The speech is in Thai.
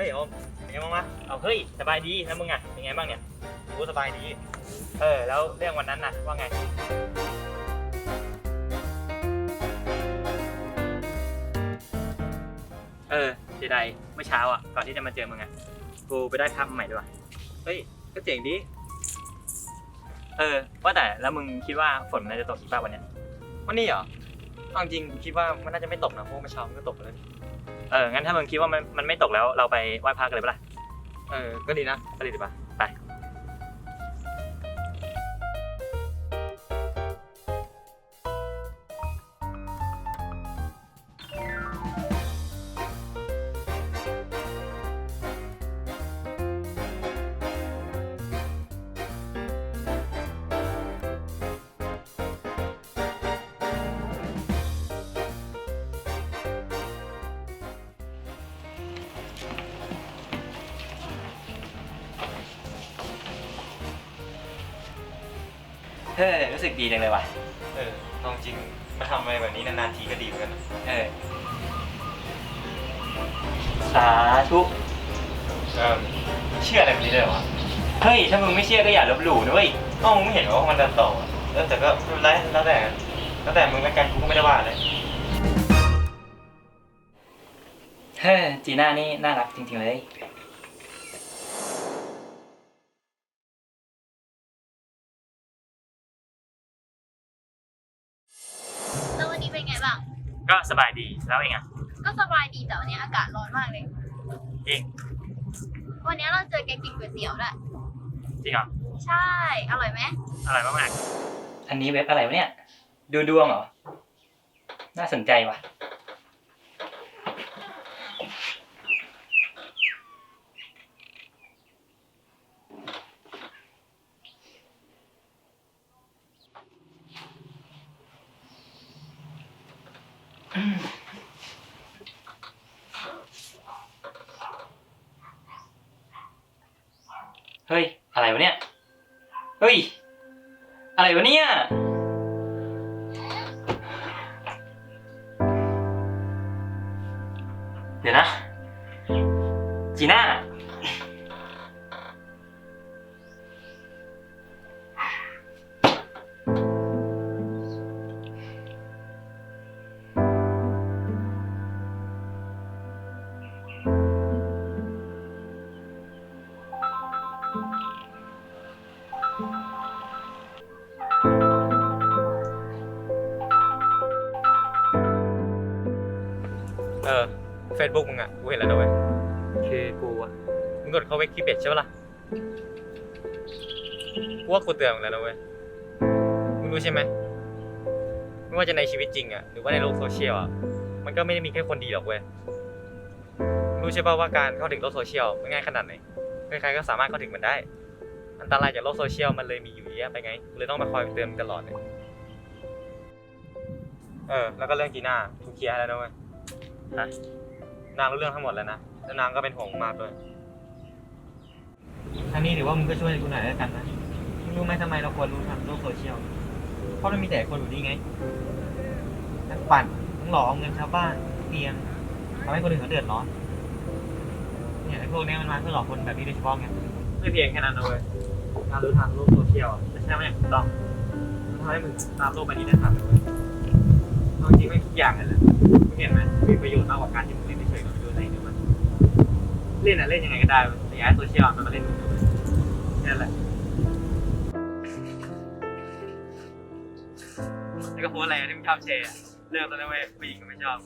ฮ้ยโอมเป็นไงบ้างวะเอาเฮ้ยสบายดีแล้วมึงอะเป็นไงบ้างเนี่ยกูสบายดี เออ แล้วเรื่องวันนั้นน่ะว่าไง เออเสียดายเมื่อเช้าอะก่อนที่จะมาเจอมึงอะกูไปได้ภาพมาใหม่ด้วยว่ะเฮ้ยก็เจ๋งดี เออ ว่าแต่แล้วมึงคิดว่าฝนมันจะตกอีกป่ะวันเนี้ยวันนี้เหรอเอาจริงกูคิดว่ามันน่าจะไม่ตกนะเพราะว่าเมื่อเช้ามันก็ตกเลย เอองั้นถ้ามึงคิดว่ามันมันไม่ตกแล้วเราไปไหว้พระกันเลยปะล่ะเออก็ดีนะก็ดีดีปะไป เฮ้ยรู้สึกดีจังเลยว่ะ เออลองจริงมาทำอะไรแบบนี้นานๆทีก็ดีเหมือนกันเออ สาธุ เออเชื่ออะไรแบบนี้เลยเหรอวะเฮ้ย ถ้ามึงไม่เชื่อก็อย่าลบหลู่นะเว้ย เอ้ามึงไม่เห็นว่ามันดันต่ออะเออแต่ก็ไม่เป็นไรแล้วแต่แล้วแต่มึงแล้วกันกูก็ไม่ได้ว่าอะไรเฮ้ยจีน่านี่น่ารักจริงๆเลย เป็นไงบ้าง ก็สบายดีแล้วเองอะก็สบายดีแต่วันนี้อากาศร้อนมากเลย จริงวันนี้เราเจอแกกินก๋วยเตี๋ยวด้วยจริงเหรอใช่ อร่อยไหมอร่อยมากๆอันนี้เว็บอะไรวะเนี่ย ดูดวงเหรอ น่าสนใจว่ะ เฮ้ย อะไรวะเนี่ย เฮ้ย อะไรวะเนี่ย เดี๋ยวนะ ออเฟซบุ๊กมึงอะกูเห็นแล้วนะเว้ยคือกูอะมึงกดเข้าเว็บคีเบ็ดใช่ปะล่ะกูว่ากูเตือนมึงแล้วนะเว้ยมึงรู้ใช่ไหมไม่ว่าจะในชีวิตจริงอะหรือว่าในโลกโซเชียลอะมันก็ไม่ได้มีแค่คนดีหรอกเว้ยมึงรู้ใช่ป่ะว่าการเข้าถึงโลกโซเชียลมันง่ายขนาดไหนใครๆก็สามารถเข้าถึงมันได้ อันตรายจากโลกโซเชียลมันเลยมีอยู่เยอะแยะไปไงกูเลยต้องมาคอยเตือนมึงตลอดเลยเออ แล้วก็เรื่องจีน่ากูเคลียร์ให้แล้วนะเว้ย ฮะนางรู้เรื่องทั้งหมดแล้วนะแล้วนางก็เป็นห่วงมากด้วยทางนี้ถือว่ามึงก็ช่วยกูหน่อยแล้วกันนะมึงรู้ไหมทำไมเราควรรู้ทางโลกโซเชียลเพราะมันมีแต่คนแบบนี้ไงทั้งปั่นทั้งหลอกเอาเงินชาวบ้านเตียงทำให้คนอื่นเขาเดือดร้อนเนี่ยไอ้พวกเนี้ยมันมาเพื่อหลอกคนแบบนี้โดยเฉพาะไงไม่เพียงแค่นั้นนะเว้ยการรู้ทางโลกโซเชียลอะแต่ใช่ไหมอย่างถูกต้องมันทำให้มึงตามโลกใบนี้ได้ทันเลยเว้ยเอาจริงไม่ทุกอย่างเลยแหละมึง เห็นไหมมีประโยชน์มากกว่าการที่มึงเล่นเฉยๆกับวิดีโอไหนเนี่ยมันเล่นอะเล่นยังไงก็ได้แต่อย่าให้โซเชียลมันมาเล่นมึงเลยนั่นแหละแล้วก็โพสอะไรที่มึงชอบแชร์เลิกแล้วนะเว้ยผู้หญิงก็ไม่ชอบ